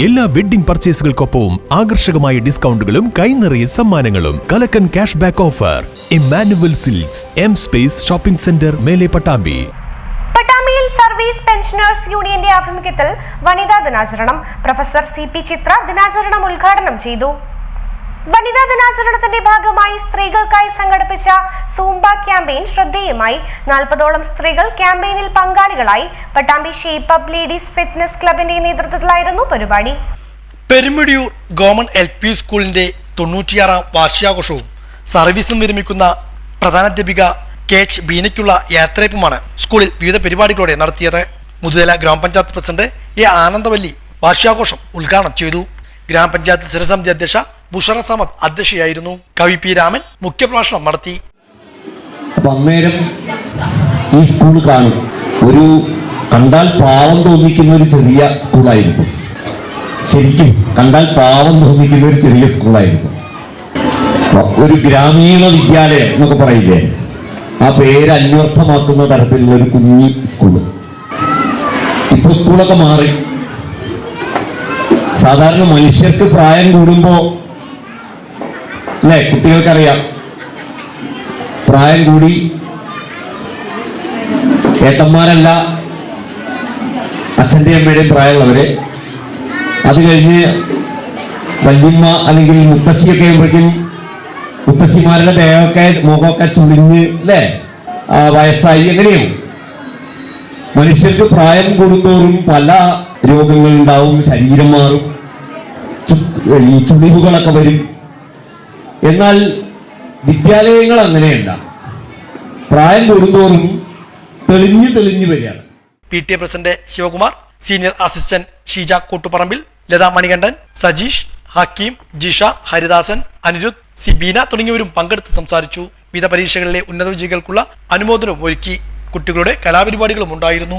എല്ലാ വെഡ്ഡിംഗ് പർച്ചേസുകൾക്കൊപ്പവും ആകർഷകമായ ഡിസ്കൗണ്ടുകളും കൈനിറയ സമ്മാനങ്ങളും കലക്കൻ cash back offer Emmanuel silks M space shopping centre Mele Pattambi. പട്ടാമ്പിയിൽ service pensioners യൂണിയന്റെ ആഭിമുഖ്യത്തിൽ വനിതാ ദിനാചരണം. പ്രൊഫസർ സി പി ചിത്ര ദിനാചരണം ഉദ്ഘാടനം ചെയ്തു. വനിതാ ദിനാചരണത്തിന്റെ ഭാഗമായി സ്ത്രീകൾക്കായി സംഘടിപ്പിച്ച സൂംബ ക്യാമ്പയിൻ ശ്രദ്ധേയമായി. നാൽപ്പതോളം സ്ത്രീകൾ ക്യാമ്പയിനിൽ പങ്കാളികളായി. Pattambi shape up ladies fitness ക്ലബിന്റെ നേതൃത്വത്തിലായിരുന്നു പരിപാടി. പെരുമിടിയൂർ ഗവൺമെന്റ് എൽ പി സ്കൂളിന്റെ തൊണ്ണൂറ്റിയാറാം വാർഷികാഘോഷവും സർവീസും വിരമിക്കുന്ന പ്രധാനാധ്യാപിക കെ എച്ച് ബീനയ്ക്കുള്ള യാത്രയപ്പുമാണ് സ്കൂളിൽ വിവിധ പരിപാടികളോടെ നടത്തിയത്. മുതുതല ഗ്രാമപഞ്ചായത്ത് പ്രസിഡന്റ് എ ആനന്ദവല്ലി വാർഷികാഘോഷം ഉദ്ഘാടനം ചെയ്തു. ഗ്രാമപഞ്ചായത്ത് സ്ഥിരസമിതി അധ്യക്ഷ ബുഷറ സമദ് അധ്യക്ഷയായിരുന്നു. കവി പി രാമൻ മുഖ്യപ്രഭാഷണം നടത്തി. ഈ സ്കൂൾ കാണും. ഒരു കണ്ടാൽ പാവം തോന്നിക്കുന്ന ഒരു ചെറിയ സ്കൂളായിരുന്നു. ശരിക്കും കണ്ടാൽ പാവം തോന്നിക്കുന്ന ഒരു ചെറിയ സ്കൂളായിരുന്നു. ഒരു ഗ്രാമീണ വിദ്യാലയം എന്നൊക്കെ പറയില്ലേ? ആ പേര് അന്വർത്ഥമാക്കുന്ന തരത്തിലുള്ള ഒരു കുഞ്ഞി സ്കൂൾ. ഇപ്പൊ സ്കൂളൊക്കെ മാറി. സാധാരണ മനുഷ്യർക്ക് പ്രായം കൂടുമ്പോ അല്ലെ? കുട്ടികൾക്കറിയാം. പ്രായം കൂടി ഏട്ടന്മാരല്ല അച്ഛന്റെയും അമ്മയുടെയും പ്രായമുള്ളവര്. അത് കഴിഞ്ഞ് വല്യമ്മ അല്ലെങ്കിൽ മുത്തശ്ശിയൊക്കെ ആകുമ്പോഴേക്കും മുത്തശ്ശിമാരുടെ ദേഹമൊക്കെ മുഖമൊക്കെ ചുളിഞ്ഞ് അല്ലേ? വയസ്സായി എങ്ങനെയാവും മനുഷ്യർക്ക് പ്രായം കൂടുന്തോറും പല രോഗങ്ങളുണ്ടാവും ശരീരം മാറും ഈ ചുളിവുകളൊക്കെ വരും. എന്നാൽ വിദ്യാലയങ്ങൾ അങ്ങനെയല്ല. പ്രായം കൂടുന്തോറും തെളിഞ്ഞു തെളിഞ്ഞു വരികയാണ്. P T A president Sivakumar senior assistant Sheeja Koottuparambil Latha Manikandan Sajeesh Hakeem Jisha Haridasan Aniruddh Sibeena തുടങ്ങിയവരും പങ്കെടുത്ത് സംസാരിച്ചു. വിവിധ പരീക്ഷകളിലെ ഉന്നത വിജയികൾക്കുള്ള അനുമോദനവും ഒരുക്കി കുട്ടികളുടെ കലാപരിപാടികളും ഉണ്ടായിരുന്നു.